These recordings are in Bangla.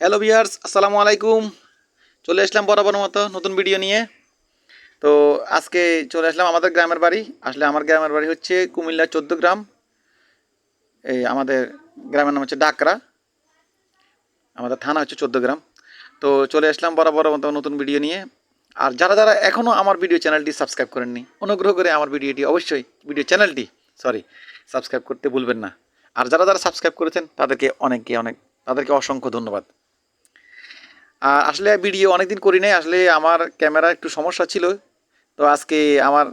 হ্যালো বিয়ার্স আসসালামু আলাইকুম। চলে আসলাম বরাবর মতো নতুন ভিডিও নিয়ে। তো আজকে চলে আসলাম আমাদের গ্রামের বাড়ি। আসলে আমার গ্রামের বাড়ি হচ্ছে কুমিল্লা চোদ্দ গ্রাম। এই আমাদের গ্রামের নাম হচ্ছে ডাকরা। আমাদের থানা হচ্ছে চোদ্দ গ্রাম। তো চলে আসলাম বরাবর মতো নতুন ভিডিও নিয়ে। আর যারা যারা এখনও আমার ভিডিও চ্যানেলটি সাবস্ক্রাইব করেননি, অনুগ্রহ করে আমার ভিডিওটি অবশ্যই ভিডিও চ্যানেলটি সরি সাবস্ক্রাইব করতে ভুলবেন না। আর যারা যারা সাবস্ক্রাইব করেছেন, তাদেরকে অনেককে অনেক, তাদেরকে অসংখ্য ধন্যবাদ। আর আসলে ভিডিও অনেকদিন করি নাই, আসলে আমার ক্যামেরা একটু সমস্যা ছিল। তো আজকে আমার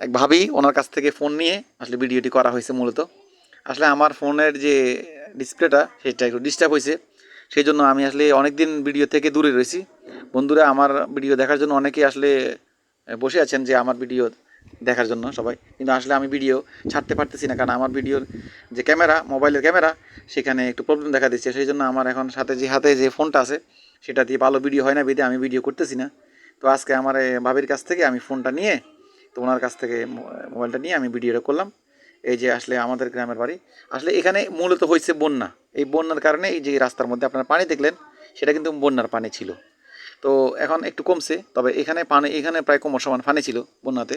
এক ভাবি, ওনার কাছ থেকে ফোন নিয়ে আসলে ভিডিওটি করা হয়েছে মূলত। আসলে আমার ফোনের যে ডিসপ্লেটা সেটা একটু ডিস্টার্ব হয়েছে। সেই জন্য আমি আসলে অনেক দিন ভিডিও থেকে দূরে রয়েছি। বন্ধুরা, আমার ভিডিও দেখার জন্য অনেকেই আসলে বসে আছেন যে আমার ভিডিও দেখার জন্য সবাই। কিন্তু আসলে আমি ভিডিও ছাড়তে পারতেছি না, কারণ আমার ভিডিওর যে ক্যামেরা মোবাইলের ক্যামেরা সেখানে একটু প্রবলেম দেখা দিচ্ছে। সেই জন্য আমার এখন সাথে যে হাতে যে ফোনটা আছে, সেটা দিয়ে ভালো ভিডিও হয় না বেঁধে আমি ভিডিও করতেছি না। তো আজকে আমার ভাবির কাছ থেকে আমি ফোনটা নিয়ে, তো ওনার কাছ থেকে মোবাইলটা নিয়ে আমি ভিডিওটা করলাম। এই যে আসলে আমাদের গ্রামের বাড়ি, আসলে এখানে মূলত হয়েছে বন্যা। এই বন্যার কারণে এই যে রাস্তার মধ্যে আপনারা পানি দেখলেন, সেটা কিন্তু বন্যার পানি ছিল। তো এখন একটু কমছে, তবে এখানে পানি, এখানে প্রায় কোমর সমান পানি ছিল বন্যাতে।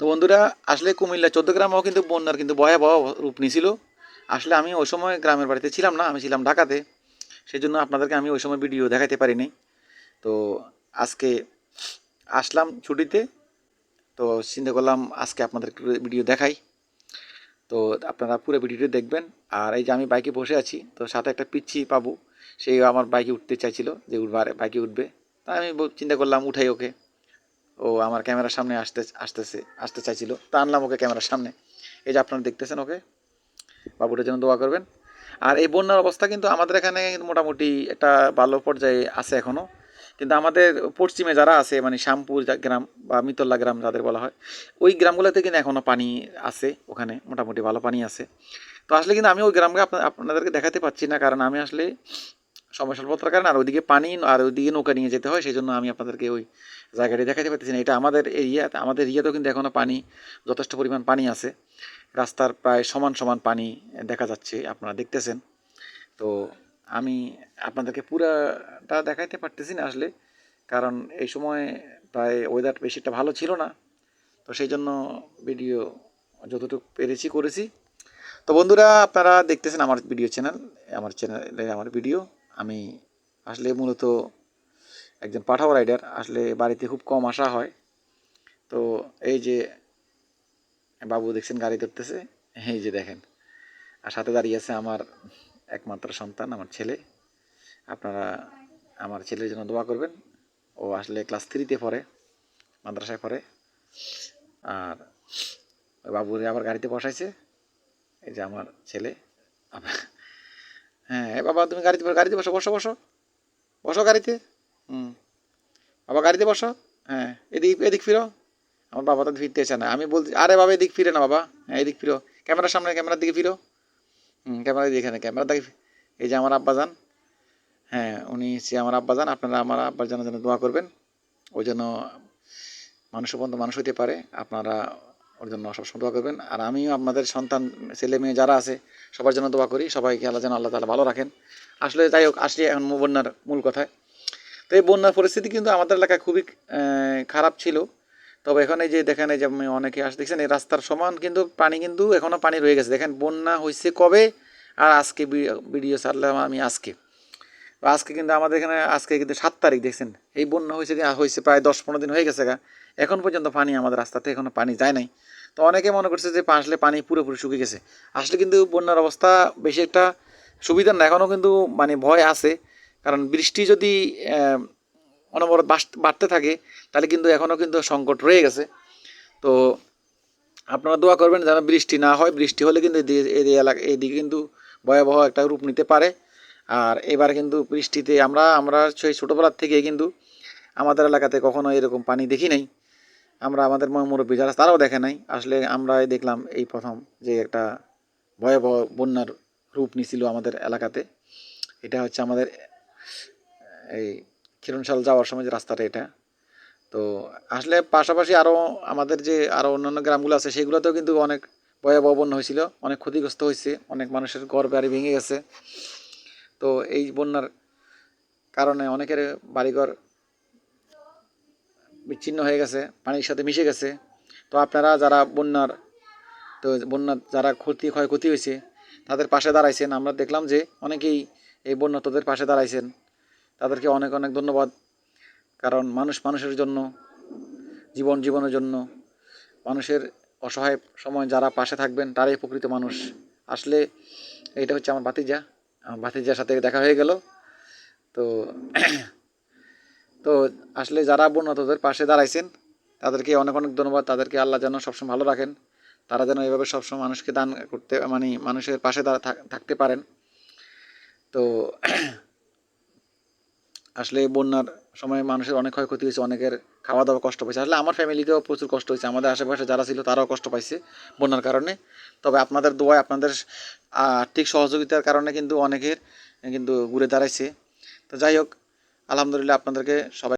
তো বন্ধুরা, আসলে কুমিল্লা চোদ্দ গ্রামেও কিন্তু বন্যার কিন্তু ভয়াবহ রূপ নিয়েছিল আসলে আমি ওই সময় গ্রামের বাড়িতে ছিলাম না, আমি ছিলাম ঢাকাতে। সেই জন্য আপনাদেরকে আমি ওই সময় ভিডিও দেখাতে পারিনি। তো আজকে আসলাম ছুটিতে, তো চিন্তা করলাম আজকে আপনাদের ভিডিও দেখাই। তো আপনারা পুরো ভিডিওটি দেখবেন। আর এই যে আমি বাইকে বসে আছি, তো সাথে একটা পিচ্ছি পাবো সেই আমার বাইকে উঠতে চাইছিল যে বাইকে উঠবে। তা আমি চিন্তা করলাম উঠাই ওকে। ও আমার ক্যামেরার সামনে আসতে, আসতেছে, আসতে চাইছিল। তা আনলাম ওকে ক্যামেরার সামনে। এই যে আপনারা দেখতেছেন ওকে বাবুটার জন্য দোয়া করবেন। আর এই বন্যার অবস্থা কিন্তু আমাদের এখানে মোটামুটি একটা ভালো পর্যায়ে আছে এখনও কিন্তু আমাদের পশ্চিমে যারা আছে মানে শ্যামপুর গ্রাম বা মিতল্লা গ্রাম যাদের বলা হয়, ওই গ্রামগুলোতে কিন্তু এখনও পানি আছে ওখানে, মোটামুটি ভালো পানি আছে। তো আসলে কিন্তু আমি ওই গ্রামকে আপনা- আপনাদেরকে দেখাতে পাচ্ছি না, কারণ আমি আসলে সময় স্বল্পতার কারণে, আর ওইদিকে পানি, আর ওইদিকে নৌকা নিয়ে যেতে হয় সেই জন্য আমি আপনাদেরকে ওই জায়গাটি দেখাতে পারতেছি না। এটা আমাদের এরিয়া, আমাদের এরিয়াতেও কিন্তু এখনও পানি, যথেষ্ট পরিমাণ পানি আছে। রাস্তার প্রায় সমান সমান পানি দেখা যাচ্ছে, আপনারা দেখতেছেন। তো আমি আপনাদেরকে পুরাটা দেখাইতে পারতেছি না আসলে, কারণ এই সময় প্রায় ওয়েদার বেশি একটা ভালো ছিল না। তো সেই জন্য ভিডিও যতটুকু পেরেছি, করেছি। তো বন্ধুরা, আপনারা দেখতেছেন আমার ভিডিও চ্যানেল আমার চ্যানেলে আমার ভিডিও আমি আসলে মূলত একজন পাঠাও রাইডার আসলে বাড়িতে খুব কম আসা হয়। তো এই যে বাবু দেখছেন গাড়ি ধরতেছে, এই যে দেখেন। আর সাথে দাঁড়িয়ে আছে আমার একমাত্র সন্তান, আমার ছেলে। আপনারা আমার ছেলের জন্য দোয়া করবেন। ও আসলে ক্লাস থ্রিতে পড়ে, মাদ্রাসায় পড়ে। আর বাবুরে আবার গাড়িতে বসাইছে। এই যে আমার ছেলে। হ্যাঁ এ বাবা, তুমি গাড়িতে গাড়িতে বসো বসো বসো। বসো গাড়িতে। হুম। বাবা, গাড়িতে বসো। হ্যাঁ এদিক এদিক ফিরো। আমার বাবা তো ফিরতে চায় না। আমি বলছি, আরে বাবা, এদিক ফিরে না বাবা। হ্যাঁ এদিক ফিরো। ক্যামেরার সামনে, ক্যামেরার দিকে ফিরো। হুম, ক্যামেরা দিকে এখানে, ক্যামেরার দিকে এই যে আমার আব্বা যান হ্যাঁ উনি হচ্ছে আমার আব্বা যান আপনারা আমার আব্বার জন্য যেন দোয়া করবেন। ওই জন্য মানুষের পর্যন্ত মানুষ হতে পারে। আপনারা ওর জন্য সবসময় দোয়া করবেন। আর আমিও আপনাদের সন্তান, ছেলে মেয়ে যারা আছে, সবার জন্য দোয়া করি। সবাইকে আল্লাহ যেন আল্লাহ তালা ভালো রাখেন। আসলে যাই হোক আসলে এখন বন্যার মূল কথায়। তো এই বন্যার পরিস্থিতি কিন্তু আমাদের এলাকায় খুবই খারাপ ছিল। তবে এখানে যে দেখেন, এই যে আমি অনেকে আস, দেখছেন, এই রাস্তার সমান কিন্তু পানি কিন্তু এখনও পানি রয়ে গেছে। দেখেন, বন্যা হয়েছে কবে আর আজকে ভিডিও ছাড়লাম আমি আজকে। আজকে কিন্তু আমাদের এখানে, আজকে কিন্তু সাত তারিখ, দেখছেন? এই বন্যা হয়েছে হয়েছে প্রায় দশ পনেরো দিন হয়ে গেছে এখন পর্যন্ত পানি আমাদের রাস্তাতে এখনও পানি যায় নাই। তো অনেকে মনে করছে যে আসলে পানি পুরোপুরি শুকিয়ে গেছে। আসলে কিন্তু বন্যার অবস্থা বেশি একটা সুবিধার না এখনও কিন্তু মানে ভয় আছে। কারণ বৃষ্টি যদি অনবরত বাড়তে থাকে, তাহলে কিন্তু এখনও কিন্তু সংকট রয়ে গেছে। তো আপনারা দোয়া করবেন যেন বৃষ্টি না হয়। বৃষ্টি হলে কিন্তু এদিকে- এই এলাকা এইদিকে কিন্তু ভয়াবহ একটা রূপ নিতে পারে। আর এবার কিন্তু বৃষ্টিতে আমরা আমরা সেই ছোটোবেলার থেকে কিন্তু আমাদের এলাকাতে কখনো এরকম পানি দেখি নাই। আমরা আমাদের মুরব্বী যারা তারাও দেখে নাই। আসলে আমরা দেখলাম এই প্রথম যে একটা ভয়াবহ বন্যার রূপ নিছিল আমাদের এলাকাতে। এটা হচ্ছে আমাদের, এই ক্ষীরণশাল যাওয়ার সময় যে রাস্তাটা এটা। তো আসলে পাশাপাশি আরও আমাদের যে আরও অন্যান্য গ্রামগুলো আছে, সেগুলোতেও কিন্তু অনেক ভয়াবহ বন্যা হয়েছিল। অনেক ক্ষতিগ্রস্ত হয়েছে। অনেক মানুষের ঘর বাড়ি ভেঙে গেছে। তো এই বন্যার কারণে অনেকের বাড়িঘর বিচ্ছিন্ন হয়ে গেছে, পানির সাথে মিশে গেছে। তো আপনারা যারা বন্যার, তো বন্যার যারা ক্ষতি, ক্ষয়ক্ষতি হয়েছে, তাদের পাশে দাঁড়াইছেন। আমরা দেখলাম যে অনেকেই এই বন্যাতদের পাশে দাঁড়াইছেন। তাদেরকে অনেক অনেক ধন্যবাদ। কারণ মানুষ মানুষের জন্য, জীবন জীবনের জন্য, মানুষের অসহায় সময় যারা পাশে থাকবেন, তারাই প্রকৃত মানুষ। আসলে এটা হচ্ছে আমার ভাতিজা। আমার ভাতিজার সাথে দেখা হয়ে গেল। তো তো আসলে যারা বন্যতদের পাশে দাঁড়াইছেন, তাদেরকে অনেক অনেক ধন্যবাদ। তাদেরকে আল্লাহ যেন সবসময় ভালো রাখেন। তারা যেন এভাবে সবসময় মানুষকে দান করতে মানে মানুষের পাশে দাঁড়া থাক- থাকতে পারেন। তো আসলে বন্যার সময় মানুষের অনেক ক্ষয়ক্ষতি হয়েছে, অনেকের খাওয়া দাওয়া কষ্ট পাইছে। আসলে আমার ফ্যামিলিতেও প্রচুর কষ্ট হয়েছে। আমাদের আশেপাশে যারা ছিল তারাও কষ্ট পাইছে বন্যার কারণে। তবে আপনাদের দোয়ায় আপনাদের আর্থিক সহযোগিতার কারণে কিন্তু অনেকের কিন্তু ঘুরে দাঁড়াইছে। তো যাই হোক আলহামদুলিল্লাহ আপনাদেরকে সবাই